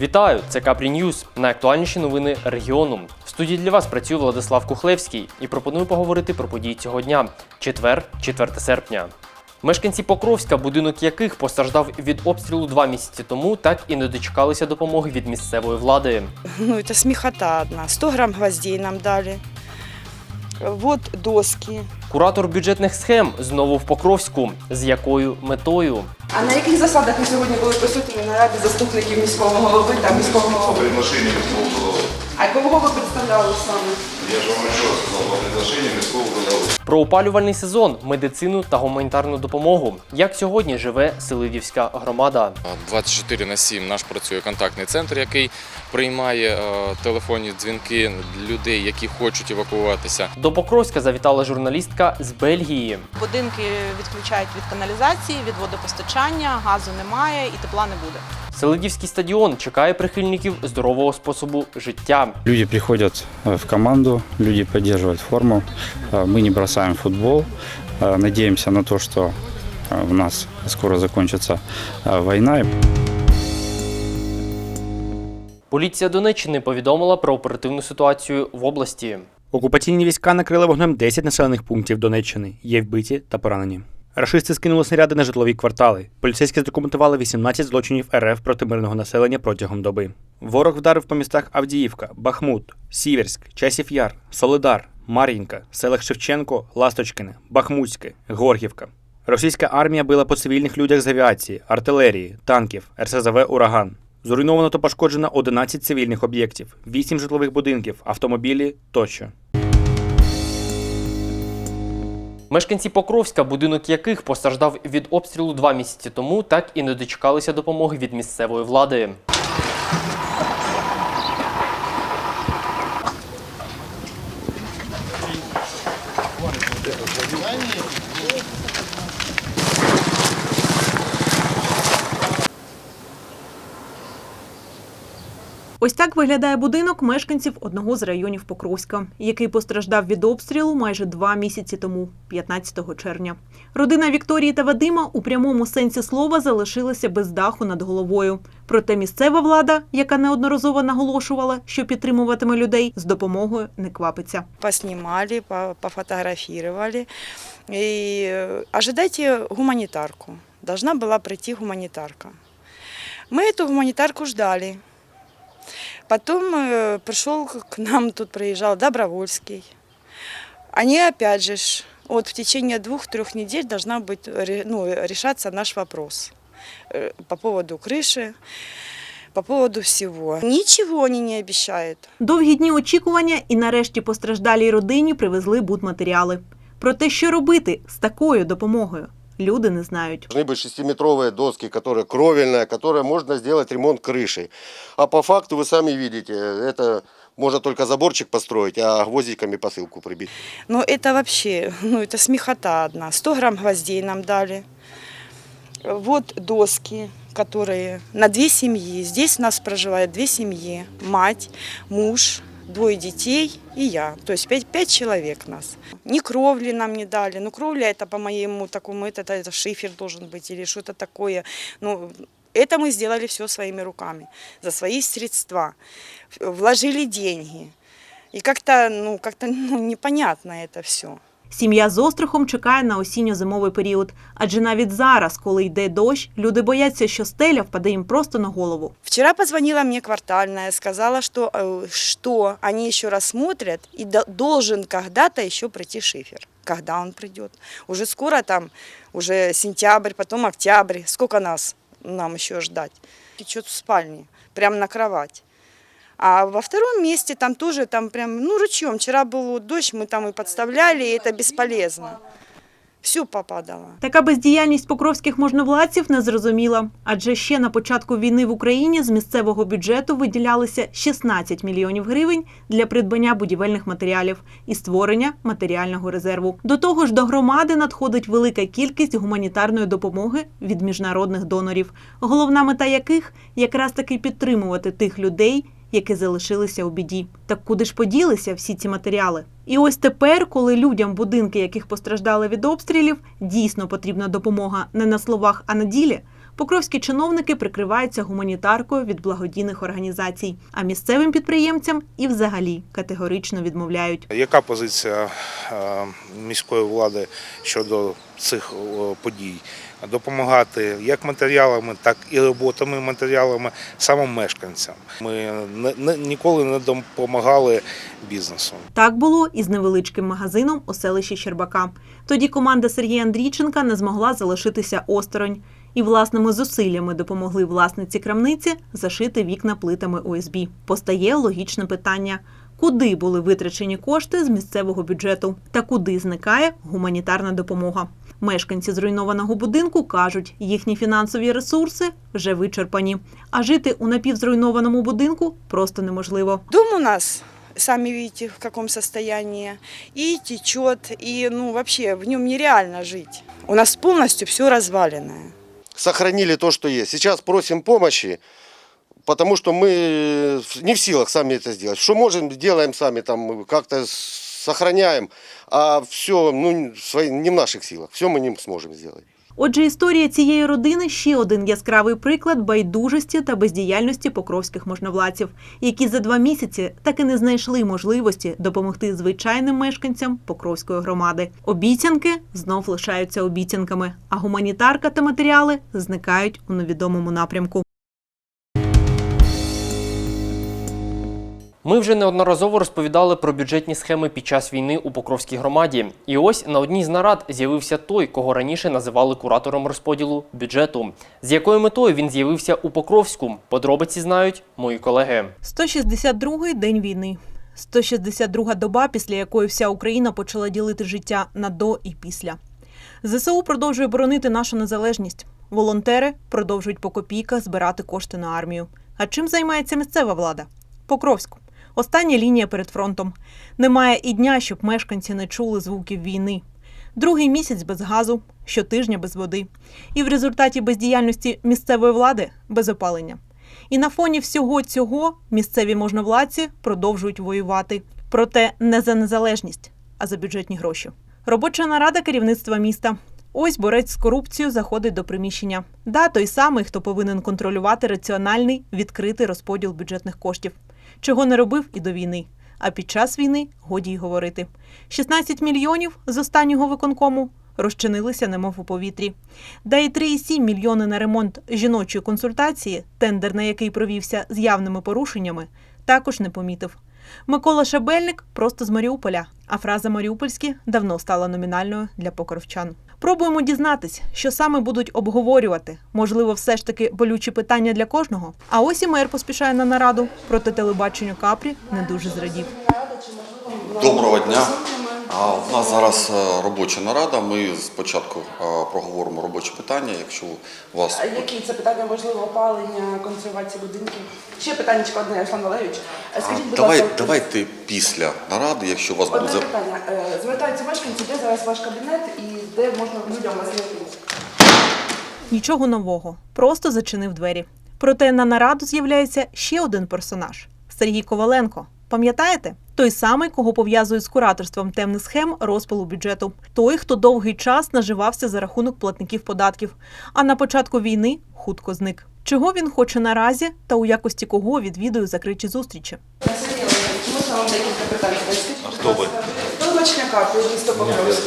Вітаю! Це Капрі Ньюз. Найактуальніші новини регіону. В студії для вас працює Владислав Кухлевський і пропоную поговорити про події цього дня. Четвер, 4 серпня. Мешканці Покровська, будинок яких постраждав від обстрілу два місяці тому, так і не дочекалися допомоги від місцевої влади. Ну, це сміхота одна. 100 грам гвоздей нам дали. Вот доски. Куратор бюджетних схем знову в Покровську. З якою метою? А на яких засадах ми сьогодні були присутні на раді заступників міського голови та міського голови? Міського голови. А кого ви представляли саме? Я ж вам раз сказал, по приглашению міського голови. Про опалювальний сезон, медицину та гуманітарну допомогу. Як сьогодні живе Селидівська громада? 24 на 7 наш працює контактний центр, який приймає е, телефонні дзвінки людей, які хочуть евакуюватися. До Покровська завітала журналістка з Бельгії. Будинки відключають від каналізації, від водопостачання, газу немає і тепла не буде. Селидівський стадіон чекає прихильників здорового способу життя Люди приходят э, в команду, люди поддерживают форму. Э, Мы не бросаем футбол. Э, Надеемся на то, что э, у нас скоро закончится э, война. Поліція Донеччини повідомила про оперативну ситуацію в області. Окупаційні війська накрили вогнем 10 населених пунктів Донеччини. Є вбиті та поранені. Рашисти скинули снаряди на житлові квартали. Поліцейські задокументували 18 злочинів РФ проти мирного населення протягом доби. Ворог вдарив по містах Авдіївка, Бахмут, Сіверськ, Часів Яр, Солидар, Мар'їнка, селах Шевченко, Ласточкине, Бахмутське, Горгівка. Російська армія била по цивільних людях з авіації, артилерії, танків, РСЗВ Ураган. Зруйновано та пошкоджено 11 цивільних об'єктів, 8 житлових будинків, автомобілі тощо. Мешканці Покровська, будинок яких постраждав від обстрілу два місяці тому, так і не дочекалися допомоги від місцевої влади. Ось так виглядає будинок мешканців одного з районів Покровська, який постраждав від обстрілу майже два місяці тому, 15 червня. Родина Вікторії та Вадима у прямому сенсі слова залишилася без даху над головою. Проте місцева влада, яка неодноразово наголошувала, що підтримуватиме людей, з допомогою не квапиться. Поснимали, по- пофотографировали. И э, ожидайте гуманитарку. Должна была прийти гуманитарка. Мы эту гуманитарку ждали. Потом э, пришел к нам, тут проезжал Добровольский. Они опять же, ж, вот в течение двух-трех недель должна быть ре- ну, решаться наш вопрос э, по поводу крыши, по поводу всего. Ничего они не обещают. Довгі дні очікування і нарешті постраждалій родині привезли будматеріали. Про те, що робити з такою допомогою, Люди не знають. Должны быть шестиметровые доски, которые кровельная, которые можно сделать ремонт крыши. А по факту вы сами видите, это можно только заборчик построить, а гвоздиками посылку прибить. Ну, это вообще, ну, это смехота одна. 100 грамм гвоздей нам дали. Вот доски, которые на две семьи. Здесь у нас проживает две семьи. Мать, муж, двое детей и я. То есть пять, пять человек нас. Ни кровли нам не дали. Ну, кровля это по моему такому, это, это шифер должен быть или что-то такое. Ну, это мы сделали все своими руками, за свои средства. Вложили деньги. И как-то, ну, как-то ну, непонятно это все. Сім'я з острахом чекає на осінньо-зимовий період, адже навіть зараз, коли йде дощ, люди бояться, що стеля впаде їм просто на голову. Вчера позвонила мне квартальная, сказала, что, э, что они еще рассмотрят и до- должен когда-то еще прийти шифер. Когда он придет? Уже скоро там, уже сентябрь, потом октябрь. Сколько нас нам еще ждать? Течет в спальне, прямо на кровать. А во втором месте там тоже, там прям, ну, ручьем. Вчера был вот дождь, мы там и подставляли, и это бесполезно. Все попадало. Така бездіяльність покровських можновладців не зрозуміла, адже ще на початку війни в Україні з місцевого бюджету виділялися 16 мільйонів гривень для придбання будівельних матеріалів і створення матеріального резерву. До того ж, до громади надходить велика кількість гуманітарної допомоги від міжнародних донорів, головна мета яких якраз таки підтримувати тих людей, які залишилися у біді. Так куди ж поділися всі ці матеріали? І ось тепер, коли людям, будинки яких постраждали від обстрілів, дійсно потрібна допомога не на словах, а на ділі, Покровські чиновники прикриваються гуманітаркою від благодійних організацій, а місцевим підприємцям і взагалі категорично відмовляють. Яка позиція е, міської влади щодо цих подій? Допомагати як матеріалами, так і роботами, матеріалами саме мешканцям. Ми ніколи не допомагали бізнесу. Так було і з невеличким магазином у селищі Щербака. Тоді команда Сергія Андрійченка не змогла залишитися осторонь і власними зусиллями допомогли власниці крамниці зашити вікна плитами ОСБ. Постає логічне питання. Куди були витрачені кошти з місцевого бюджету та куди зникає гуманітарна допомога? Мешканці зруйнованого будинку кажуть, їхні фінансові ресурси вже вичерпані, а жити у напівзруйнованому будинку просто неможливо. Дом у нас, сами видите, в каком состоянии, и течет, и ну вообще в нем нереально жить. У нас полностью все разваленное. Сохранили то, что есть. Сейчас просим помощи, потому что мы не в силах сами это сделать. Что можем, делаем сами, там как-то сохраняем, а все ну, не в наших силах. Все мы не сможем сделать. Отже, історія цієї родини ще один яскравий приклад байдужості та бездіяльності покровських можновладців, які за два місяці так і не знайшли можливості допомогти звичайним мешканцям Покровської громади. Обіцянки знов лишаються обіцянками, а гуманітарка та матеріали зникають у невідомому напрямку. Ми вже неодноразово розповідали про бюджетні схеми під час війни у Покровській громаді. І ось на одній з нарад з'явився той, кого раніше називали куратором розподілу бюджету. З якою метою він з'явився у Покровську? Подробиці знають мої колеги. 162-й день війни. 162 доба, після якої вся Україна почала ділити життя на до і після. ЗСУ продовжує боронити нашу незалежність. Волонтери продовжують по копійках збирати кошти на армію. А чим займається місцева влада? Покровську. Остання лінія перед фронтом. Немає і дня, щоб мешканці не чули звуків війни. Другий місяць без газу, щотижня без води. І в результаті бездіяльності місцевої влади без опалення. І на фоні всього цього місцеві можновладці продовжують воювати. Проте не за незалежність, а за бюджетні гроші. Робоча нарада керівництва міста. Ось борець з корупцією заходить до приміщення. Да, той самий, хто повинен контролювати раціональний відкритий розподіл бюджетних коштів, чого не робив і до війни. А під час війни годі й говорити. 16 мільйонів з останнього виконкому розчинилися немов у повітрі. Да і 3,7 мільйони на ремонт жіночої консультації, тендер на який провівся з явними порушеннями, також не помітив. Микола Шабельник просто з Маріуполя, а фраза Маріупольські давно стала номінальною для покровчан. Пробуємо дізнатись, що саме будуть обговорювати. Можливо, все ж таки болючі питання для кожного. А ось і мер поспішає на нараду. Проти телебаченню Капрі не дуже зрадів. Доброго дня. А, У нас зараз е, робоча нарада. Ми спочатку е, проговоримо робочі питання. Якщо у вас А Які це питання можливо опалення, консервації будинків? Ще питання одне, Руслан Валерійович. Е, Скажіть, будь давай, ласка, давайте після наради, якщо у вас буде одне за- питання. Звертаються мешканці, де зараз ваш кабінет і де можна людям вас знайти? Нічого нового, просто зачинив двері. Проте на нараду з'являється ще один персонаж Сергій Коваленко. Пам'ятаєте? Той самий, кого пов'язують з кураторством темних схем розпилу бюджету. Той, хто довгий час наживався за рахунок платників податків, а на початку війни хутко зник. Чого він хоче наразі та у якості кого відвідує закриті зустрічі? Можна вам декілька питань? А хто ви? Місто Покровськ.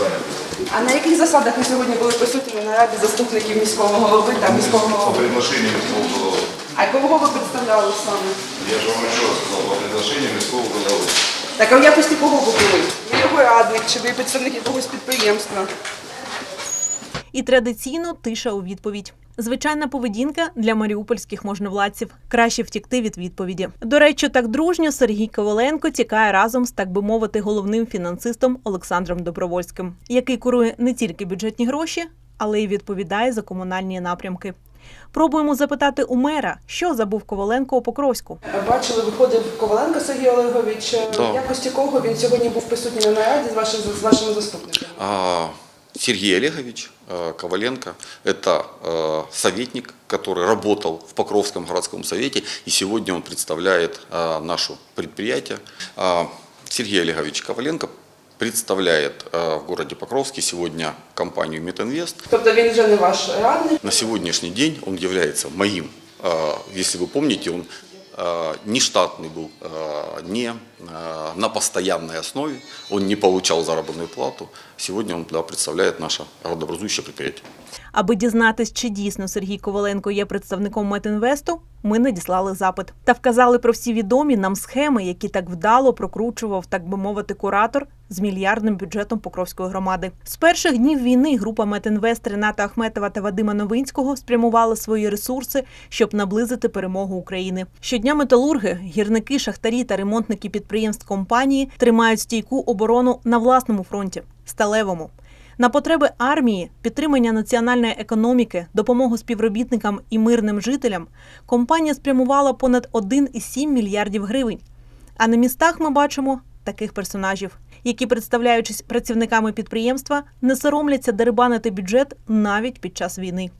А на яких засадах ви сьогодні були присутні на нараді заступників міського голови та голови? міського голови. А кого ви представляли саме? Я ж вам приглашению міського голови. Так а в якості кого ви були? Ви його радник чи ви представник якогось підприємства? І традиційно тиша у відповідь. Звичайна поведінка для маріупольських можновладців. Краще втікти від відповіді. До речі, так дружньо Сергій Коваленко тікає разом з, так би мовити, головним фінансистом Олександром Добровольським, який курує не тільки бюджетні гроші, але й відповідає за комунальні напрямки. Пробуємо запитати у мера, що забув Коваленко у Покровську. Бачили, виходив Коваленко Сергій Олегович. Да. В якості кого він сьогодні був присутній на нараді з вашим з вашими заступниками? А, Сергей Олегович э, Коваленко – это э, советник, который работал в Покровском городском совете, и сегодня он представляет э, наше предприятие. А, Сергей Олегович Коваленко представляет э, в городе Покровске сегодня компанию «Метинвест». Тобто він вже не ваш радник. На сегодняшний день он является моим. Э, Если вы помните, он э, не штатный был, э, не э, на постоянной основе, он не получал заработную плату. Сегодня он да, представляет наше родообразующее предприятие. Аби дізнатись, чи дійсно Сергій Коваленко є представником Метінвесту, ми надіслали запит та вказали про всі відомі нам схеми, які так вдало прокручував, так би мовити, куратор з мільярдним бюджетом Покровської громади. З перших днів війни група Метінвест Рената Ахметова та Вадима Новинського спрямували свої ресурси, щоб наблизити перемогу України. Щодня металурги, гірники, шахтарі та ремонтники підприємств компанії тримають стійку оборону на власному фронті сталевому. На потреби армії, підтримання національної економіки, допомогу співробітникам і мирним жителям компанія спрямувала понад 1,7 мільярдів гривень. А на містах ми бачимо таких персонажів, які, представляючись працівниками підприємства, не соромляться дерибанити бюджет навіть під час війни.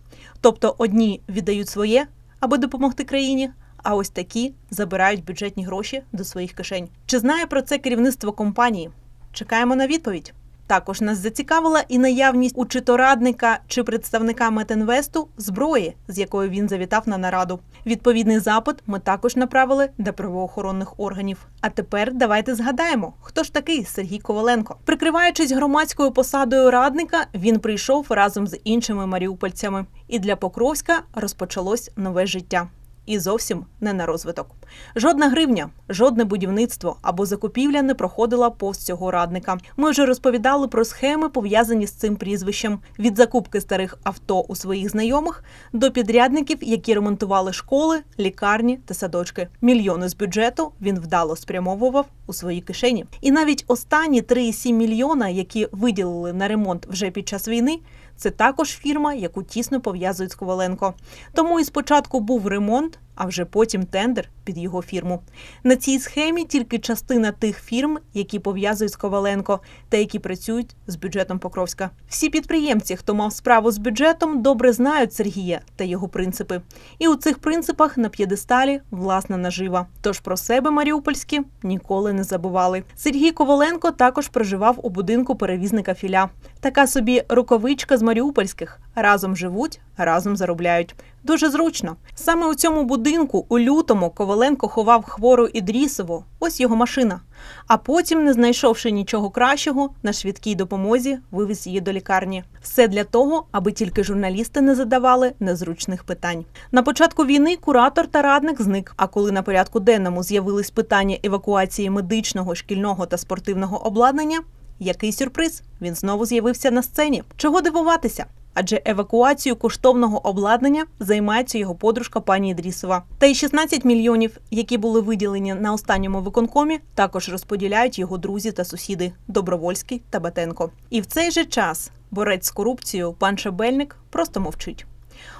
Тобто одні віддають своє, аби допомогти країні, а ось такі забирають бюджетні гроші до своїх кишень. Чи знає про це керівництво компанії? Чекаємо на відповідь. Також нас зацікавила і наявність у чи то радника чи представника Метинвесту зброї, з якою він завітав на нараду. Відповідний запит ми також направили до правоохоронних органів. А тепер давайте згадаємо, хто ж такий Сергій Коваленко. Прикриваючись громадською посадою радника, він прийшов разом з іншими маріупольцями. І для Покровська розпочалось нове життя. І зовсім не на розвиток. Жодна гривня, жодне будівництво або закупівля не проходила повз цього радника. Ми вже розповідали про схеми, пов'язані з цим прізвищем: від закупки старих авто у своїх знайомих до підрядників, які ремонтували школи, лікарні та садочки. Мільйони з бюджету він вдало спрямовував у свої кишені. І навіть останні 3,7 мільйона, які виділили на ремонт вже під час війни. Це також фірма, яку тісно пов'язують з Коваленко. Тому і спочатку був ремонт, а вже потім тендер під його фірму. На цій схемі тільки частина тих фірм, які пов'язують з Коваленко та які працюють з бюджетом Покровська. Всі підприємці, хто мав справу з бюджетом, добре знають Сергія та його принципи. І у цих принципах на п'єдесталі власна нажива. Тож про себе маріупольські ніколи не забували. Сергій Коваленко також проживав у будинку перевізника філя. Така собі рукавичка з маріупольських. Разом живуть, разом заробляють. Дуже зручно. Саме у цьому будинку у лютому Коваленко ховав хвору Ідрісову. Ось його машина. А потім, не знайшовши нічого кращого, на швидкій допомозі вивез її до лікарні. Все для того, аби тільки журналісти не задавали незручних питань. На початку війни куратор та радник зник. А коли на порядку денному з'явились питання евакуації медичного, шкільного та спортивного обладнання, який сюрприз? Він знову з'явився на сцені. Чого дивуватися? Адже евакуацією коштовного обладнання займається його подружка пані Ідрісова. Та й 16 мільйонів, які були виділені на останньому виконкомі, також розподіляють його друзі та сусіди Добровольський та Батенко. І в цей же час борець з корупцією пан Шебельник просто мовчить.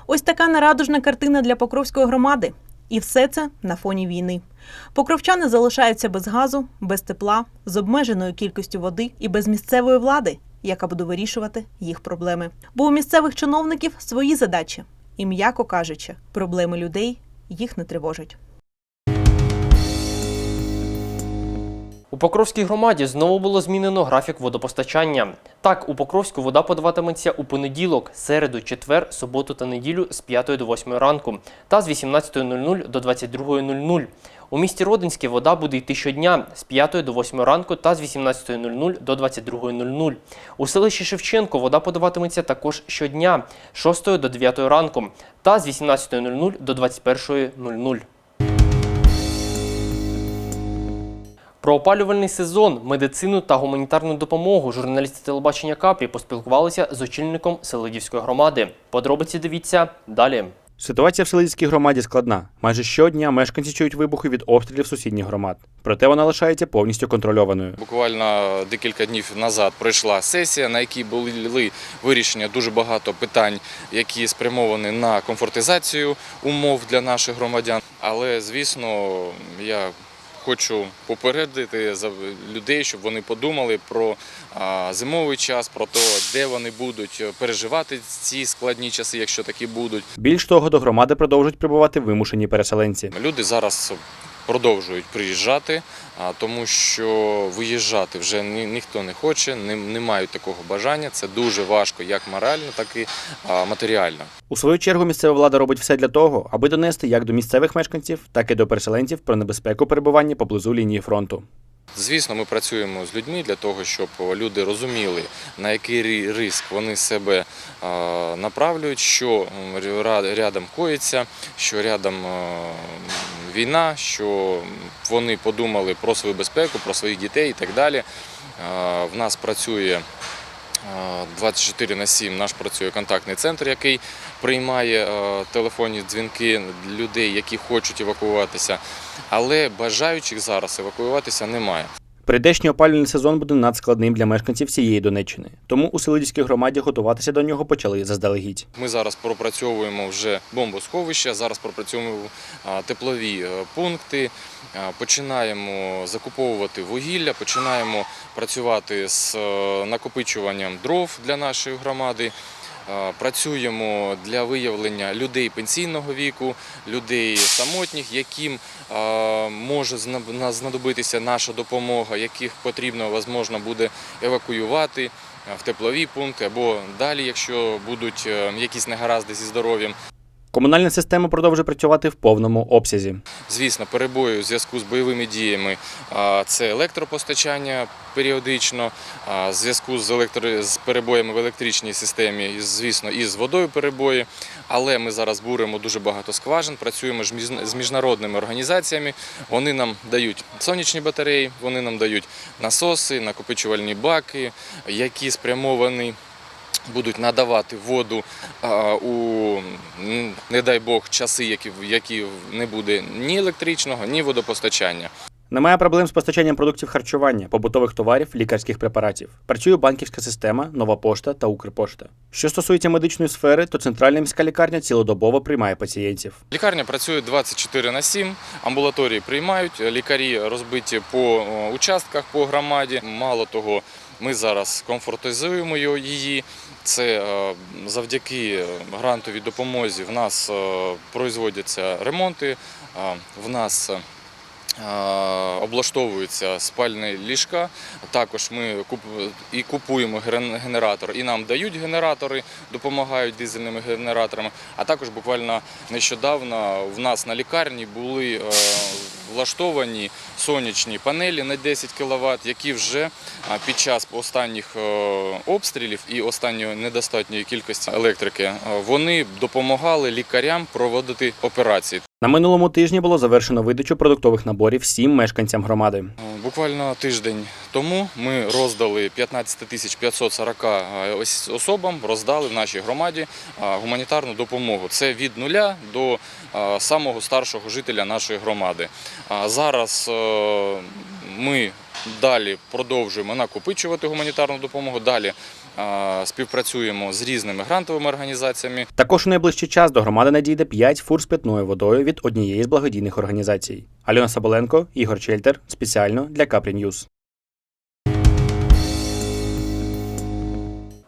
Ось така нерадужна картина для Покровської громади. І все це на фоні війни. Покровчани залишаються без газу, без тепла, з обмеженою кількістю води і без місцевої влади, яка буде вирішувати їх проблеми. Бо у місцевих чиновників свої задачі, і, м'яко кажучи, проблеми людей їх не тривожать. Покровській громаді знову було змінено графік водопостачання. Так, у Покровську вода подаватиметься у понеділок, середу, четвер, суботу та неділю з 5 до 8 ранку та з 18.00 до 22.00. У місті Родинське вода буде йти щодня з 5 до 8 ранку та з 18.00 до 22.00. У селищі Шевченко вода подаватиметься також щодня з 6 до 9 ранку та з 18.00 до 21.00. Про опалювальний сезон, медицину та гуманітарну допомогу журналісти телебачення Капрі поспілкувалися з очільником Селидівської громади. Подробиці дивіться далі. Ситуація в Селидівській громаді складна. Майже щодня мешканці чують вибухи від обстрілів сусідніх громад. Проте вона лишається повністю контрольованою. Буквально декілька днів назад пройшла сесія, на якій були вирішення дуже багато питань, які спрямовані на комфортизацію умов для наших громадян. Але звісно, я хочу попередити людей, щоб вони подумали про зимовий час, про те, де вони будуть переживати ці складні часи, якщо такі будуть. Більш того, до громади продовжують прибувати вимушені переселенці. Люди зараз продовжують приїжджати, тому що виїжджати вже ніхто не хоче, не, не мають такого бажання. Це дуже важко, як морально, так і матеріально. У свою чергу місцева влада робить все для того, аби донести як до місцевих мешканців, так і до переселенців про небезпеку перебування поблизу лінії фронту. Звісно, ми працюємо з людьми для того, щоб люди розуміли, на який риск вони себе направлюють, що рядом коїться, що рядом війна, що вони подумали про свою безпеку, про своїх дітей і так далі. В нас працює 24 на 7 наш працює контактний центр, який приймає телефонні дзвінки людей, які хочуть евакуюватися, але бажаючих зараз евакуюватися немає. Прийдешній опалювальний сезон буде надскладним для мешканців всієї Донеччини, тому у Селидівській громаді готуватися до нього почали заздалегідь. Ми зараз пропрацьовуємо вже бомбосховища, зараз пропрацьовуємо теплові е, пункти, починаємо закуповувати вугілля, починаємо працювати з е, накопичуванням дров для нашої громади. Працюємо для виявлення людей пенсійного віку, людей самотніх, яким може зна- знадобитися наша допомога, яких потрібно можливо, буде евакуювати в теплові пункти або далі, якщо будуть е, якісь негаразди зі здоров'ям. Комунальна система продовжує працювати в повному обсязі. Звісно, перебої у зв'язку з бойовими діями це електропостачання періодично, в зв'язку з, електро... з перебоями в електричній системі, звісно, і з водою перебої. Але ми зараз буримо дуже багато скважин, працюємо з міжнародними організаціями. Вони нам дають сонячні батареї, вони нам дають насоси, накопичувальні баки, які спрямовані будуть надавати воду у, не дай Бог, часи, які, які не буде ні електричного, ні водопостачання. Немає проблем з постачанням продуктів харчування, побутових товарів, лікарських препаратів. Працює банківська система, нова пошта та Укрпошта. Що стосується медичної сфери, то центральна міська лікарня цілодобово приймає пацієнтів. Лікарня працює 24 на 7, амбулаторії приймають, лікарі розбиті по участках по громаді. Мало того, ми зараз комфортизуємо її. Це е, завдяки грантовій допомозі в нас е, производяться ремонти, е, в нас облаштовуються спальні ліжка. Також ми і купуємо генератор, і нам дають генератори, допомагають дизельними генераторами. А також буквально нещодавно в нас на лікарні були влаштовані сонячні панелі на 10 кВт, які вже під час останніх е, обстрілів і останньої недостатньої кількості електрики е, вони допомагали лікарям проводити операції. На минулому тижні було завершено видачу продуктових наборів всім мешканцям громади. Буквально тиждень тому ми роздали 15 тисяч 540 ос- особам, роздали в нашій громаді гуманітарну допомогу. Це від нуля до самого старшого жителя нашої громади. Зараз е, ми далі продовжуємо накопичувати гуманітарну допомогу, далі співпрацюємо з різними грантовими організаціями. Також у найближчий час до громади надійде 5 фур з питною водою від однієї з благодійних організацій. Альона Соболенко, Ігор Чельтер. Спеціально для Капрі Ньюз.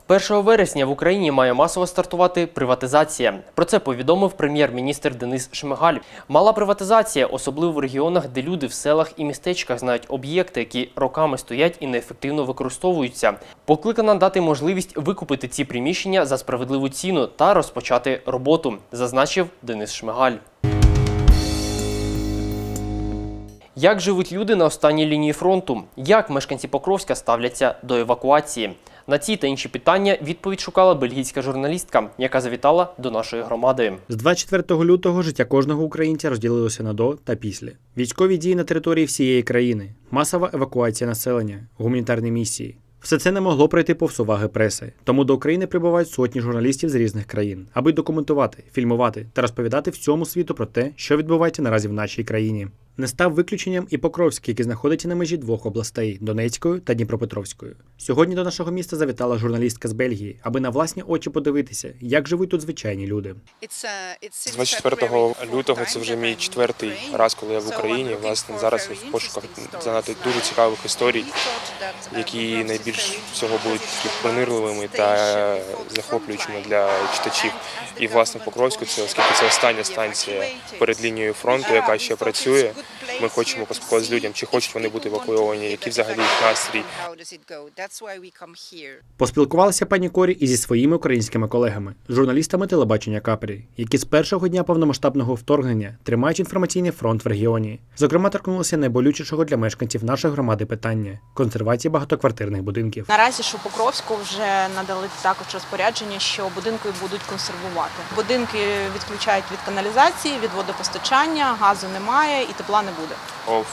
1 вересня в Україні має масово стартувати приватизація. Про це повідомив прем'єр-міністр Денис Шмигаль. Мала приватизація, особливо в регіонах, де люди в селах і містечках знають об'єкти, які роками стоять і неефективно використовуються. Покликана дати можливість викупити ці приміщення за справедливу ціну та розпочати роботу, зазначив Денис Шмигаль. Як живуть люди на останній лінії фронту? Як мешканці Покровська ставляться до евакуації? На ці та інші питання відповідь шукала бельгійська журналістка, яка завітала до нашої громади. З 24 лютого життя кожного українця розділилося на до та після. Військові дії на території всієї країни, масова евакуація населення, гуманітарні місії. Все це не могло пройти повз уваги преси. Тому до України прибувають сотні журналістів з різних країн, аби документувати, фільмувати та розповідати всьому світу про те, що відбувається наразі в нашій країні. Не став виключенням і Покровськ, який знаходиться на межі двох областей Донецькою та Дніпропетровською. Сьогодні до нашого міста завітала журналістка з Бельгії, аби на власні очі подивитися, як живуть тут звичайні люди. З 24 лютого це вже мій четвертий раз, коли я в Україні. Власне, зараз я в пошуках занадто дуже цікавих історій, які найбільш всього будуть пронирливими та захоплюючими для читачів. І власне в Покровську це, оскільки це остання станція перед лінією фронту, яка ще працює. Ми хочемо поспілкуватися з людям, чи хочуть вони бути евакуйовані, які взагалі їх настрій. Поспілкувалася пані Корі і зі своїми українськими колегами, журналістами телебачення Капрі, які з першого дня повномасштабного вторгнення тримають інформаційний фронт в регіоні. Зокрема, торкнулися найболючішого для мешканців нашої громади питання консервації багатоквартирних будинків. Наразі ж у Покровську вже надали також розпорядження, що будинки будуть консервувати. Будинки відключають від каналізації, від водопостачання, газу немає і тепла не буде. Of,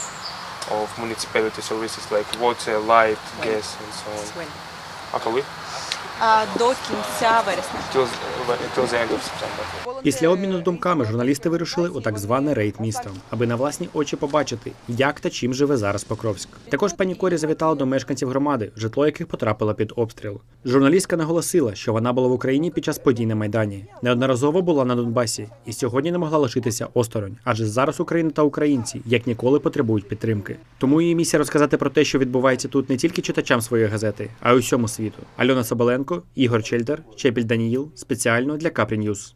of municipality services like water, light, gas and so on. А коли? До кінця вересня. Після обміну думками журналісти вирушили у так званий рейд міста, аби на власні очі побачити, як та чим живе зараз Покровськ. Також пані Корі завітала до мешканців громади, житло яких потрапило під обстріл. Журналістка наголосила, що вона була в Україні під час подій на майдані, неодноразово була на Донбасі і сьогодні не могла лишитися осторонь, адже зараз Україна та українці як ніколи потребують підтримки. Тому її місія розказати про те, що відбувається тут не тільки читачам своєї газети, а й усьому світу. Альона Соболенко, Ігор Чельдер, Чепіль Даніїл спеціально для Капрі Ньюз.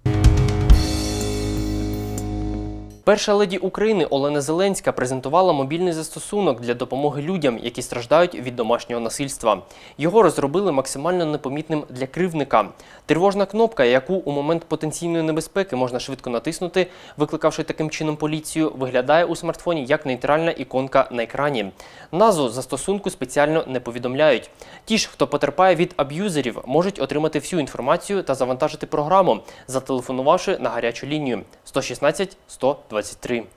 Перша леді України Олена Зеленська презентувала мобільний застосунок для допомоги людям, які страждають від домашнього насильства. Його розробили максимально непомітним для кривника. Тривожна кнопка, яку у момент потенційної небезпеки можна швидко натиснути, викликавши таким чином поліцію, виглядає у смартфоні як нейтральна іконка на екрані. Назву застосунку спеціально не повідомляють. Ті ж, хто потерпає від аб'юзерів, можуть отримати всю інформацію та завантажити програму, зателефонувавши на гарячу лінію 116 23.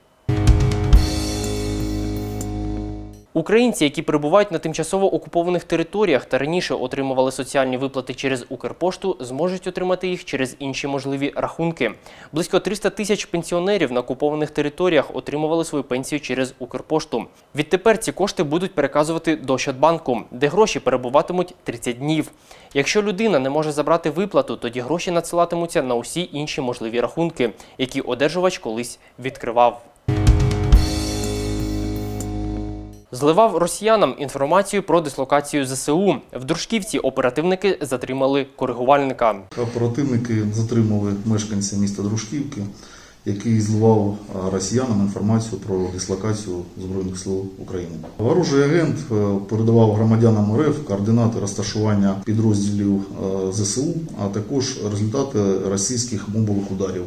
Українці, які перебувають на тимчасово окупованих територіях та раніше отримували соціальні виплати через Укрпошту, зможуть отримати їх через інші можливі рахунки. Близько 300 тисяч пенсіонерів на окупованих територіях отримували свою пенсію через Укрпошту. Відтепер ці кошти будуть переказувати до Щадбанку, де гроші перебуватимуть 30 днів. Якщо людина не може забрати виплату, тоді гроші надсилатимуться на усі інші можливі рахунки, які одержувач колись відкривав. Зливав росіянам інформацію про дислокацію ЗСУ. В Дружківці оперативники затримали коригувальника. Оперативники затримали мешканця міста Дружківки, який зливав росіянам інформацію про дислокацію Збройних сил України. Ворожий агент е, передавав громадянам РФ координати розташування підрозділів е, ЗСУ, а також результати російських мобових ударів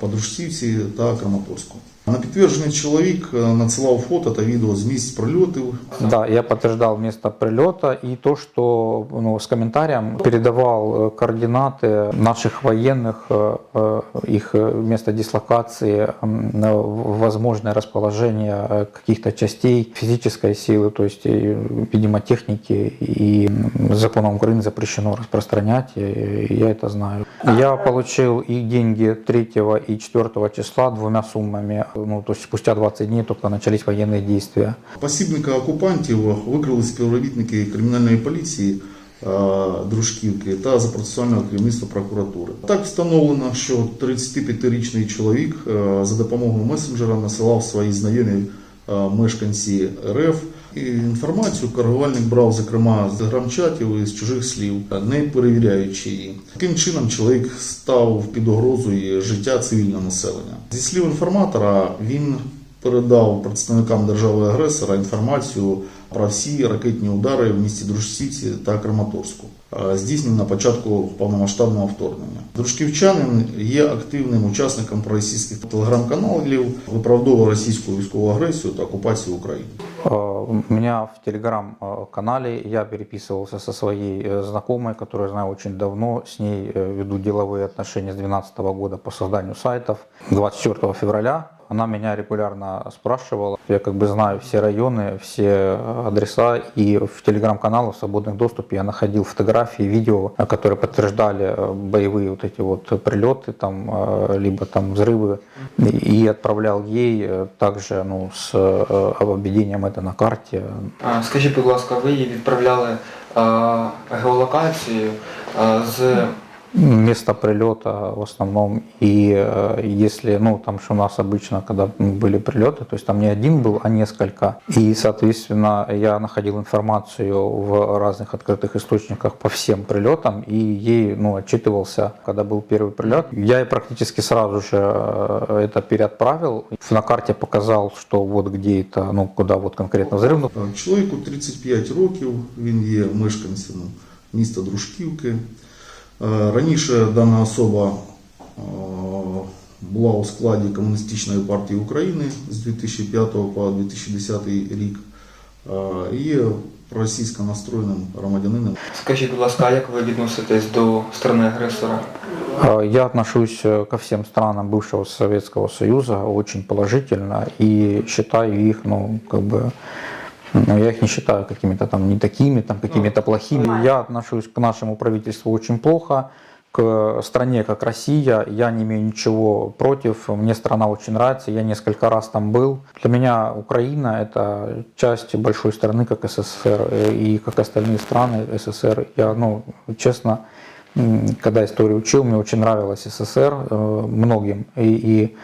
по Дружківці та Краматорську. На підтвердження чоловік е, надсилав фото та відео з місць прильотів Да, я подтверждал место прилета и то, что ну, с комментарием передавал э, координаты наших военных, э, э, их э, место дислокации, м, э, возможное расположение э, каких-то частей физической силы, то есть, и, видимо, техники, и м, законом Украины запрещено распространять, и я это знаю. Я получил их деньги 3 и 4 числа двумя суммами, Ну, то есть спустя 20 дней только начались военные действия. Посібника окупантів викрили співробітники кримінальної поліції е, Дружківки та за процесуального керівництва прокуратури. Так встановлено, що 35-річний чоловік е, за допомогою месенджера насилав свої знайомі е, мешканці РФ. І інформацію коригувальник брав, зокрема, з грамчатів і з чужих слів, не перевіряючи її. Таким чином чоловік став під загрозою життя цивільного населення. Зі слів інформатора, він передав представникам держави-агресора інформацію про всі ракетні удари в місті Дружківці та Краматорську, здійснені на початку повномасштабного вторгнення. Дружківчанин є активним учасником проросійських телеграм-каналів, виправдовує російську військову агресію та окупацію України. Э, У меня в телеграм-канале я переписывался со своей э, знакомой, которую знаю очень давно. С ней э, веду деловые отношения с 2012 года по созданию сайтов. 24 февраля она меня регулярно спрашивала. Я как бы знаю все районы, все адреса. И в телеграм-каналах в свободном доступе я находил фотографии, видео, э, которые подтверждали э, боевые вот эти вот прилеты, там, э, либо там взрывы. И отправлял ей э, также ну, с э, обведением это на карте. А, Скажіть, будь ласка, ви їй відправляли е, геолокацію е, з место прилета в основном. И э, если, ну, там же у нас обычно, когда были прилеты, то есть там не один был, а несколько. И, соответственно, я находил информацию в разных открытых источниках по всем прилетам и ей, ну, отчитывался, когда был первый прилет. Я и практически сразу же э, это переотправил. На карте показал, что вот где это, ну, куда вот конкретно взрыв. Е, Чоловіку 35 років, він є мешканцем міста Дружківки. Е, Раніше дана особа е, була у складі Комуністичної партії України з 2005 по 2010 рік. Е, Є проросійсько настроєним громадянином. Скажіть, будь ласка, а як ви відноситесь до страни-агресора? Э, Я отношусь э, ко всем странам бывшего Советского Союза очень положительно и считаю их, ну, как бы, ну, я их не считаю какими-то там не такими, там какими-то плохими. Я отношусь к нашему правительству очень плохо, к стране как Россия. Я не имею ничего против. Мне страна очень нравится. Я несколько раз там был. Для меня Украина это часть большой страны, как СССР э, и как остальные страны СССР. Я, ну, честно, М, когда историю учил, мне очень нравилась СССР э, многим. И, и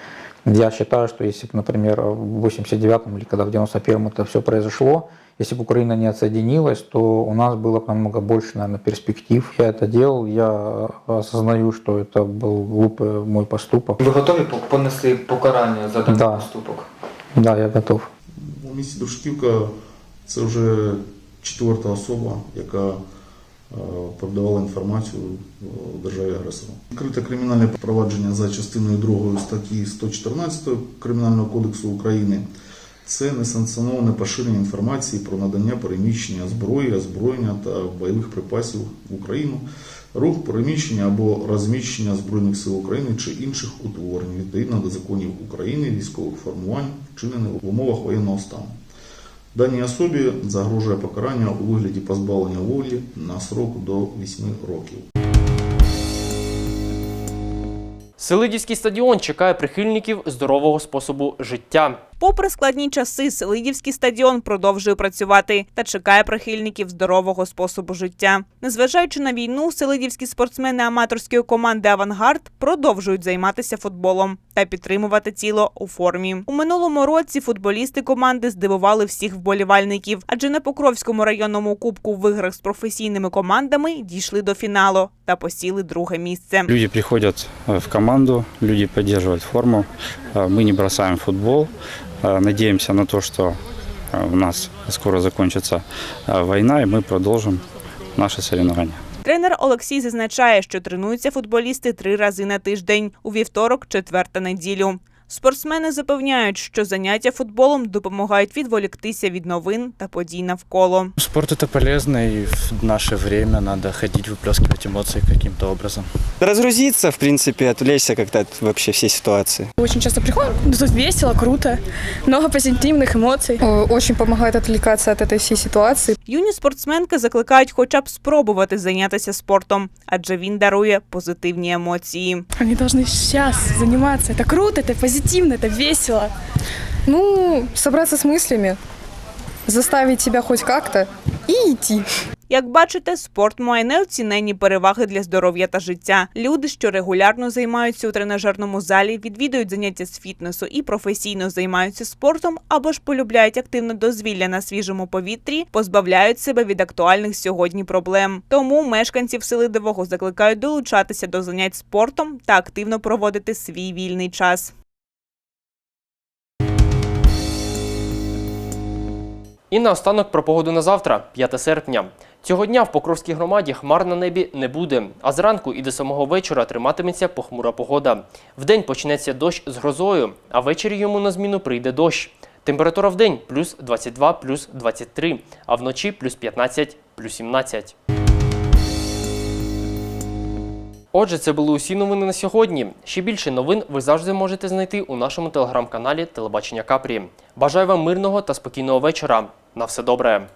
я считаю, что если бы, например, в 89-м или когда в 91-м это все произошло, если бы Украина не отсоединилась, то у нас было бы намного больше, наверное, перспектив. Я это делал, я осознаю, что это был глупый мой поступок. Ви готові по- понести покарання за даний Да. поступок? Да, я готов. У місті Дружківка це вже четверта особа, яка е, передавала інформацію е, державі агресору. Відкрите кримінальне провадження за частиною 2 статті 114 Кримінального кодексу України. Це несанкціоноване поширення інформації про надання переміщення зброї, озброєння та бойових припасів в Україну, рух переміщення або розміщення Збройних сил України чи інших утворень відповідно до законів України, військових формувань, вчинених в умовах воєнного стану. Даній особі загрожує покарання у вигляді позбавлення волі на срок до 8 років. Селидівський стадіон чекає прихильників здорового способу життя. Попри складні часи, Селидівський стадіон продовжує працювати та чекає прихильників здорового способу життя. Незважаючи на війну, селидівські спортсмени аматорської команди Авангард продовжують займатися футболом та підтримувати тіло у формі. У минулому році футболісти команди здивували всіх вболівальників, адже на Покровському районному кубку в іграх з професійними командами дійшли до фіналу та посіли друге місце. Люди приходят э, в команду, люди поддерживают форму. Э, Мы не бросаем футбол. Э, Надеемся на то, что э, у нас скоро закончится э, война, и мы продолжим наши соревнования. Тренер Олексій зазначає, що тренуються футболісти три рази на тиждень у вівторок, четвер та неділю. Спортсмени запевняють, що заняття футболом допомагають відволіктися від новин та подій навколо. Спорт это полезно, и в наше время надо ходить, выплескивать эмоции каким-то образом. Разгрузиться, в принципе, отвлечься как-то от вообще всей ситуации. Очень часто приходим, ну, тут весело, круто, много позитивных эмоций. Очень помогает отвлекаться от этой всей ситуации. Юні спортсменки закликають хоча б спробувати зайнятися спортом, адже він дарує позитивні емоції. Они должны сейчас заниматься. Это круто, это позитивно, это весело. Ну, собраться с мыслями, заставить себя хоть как-то и идти. Як бачите, спорт має неоціненні переваги для здоров'я та життя. Люди, що регулярно займаються у тренажерному залі, відвідують заняття з фітнесу і професійно займаються спортом або ж полюбляють активне дозвілля на свіжому повітрі, позбавляють себе від актуальних сьогодні проблем. Тому мешканців Селидового закликають долучатися до занять спортом та активно проводити свій вільний час. І наостанок про погоду на завтра, 5 серпня. Цього дня в Покровській громаді хмар на небі не буде, а зранку і до самого вечора триматиметься похмура погода. Вдень почнеться дощ з грозою, а ввечері йому на зміну прийде дощ. Температура в день плюс 22, плюс 23, а вночі плюс 15, плюс 17. Отже, це були усі новини на сьогодні. Ще більше новин ви завжди можете знайти у нашому телеграм-каналі Телебачення Капрі. Бажаю вам мирного та спокійного вечора. На все добре.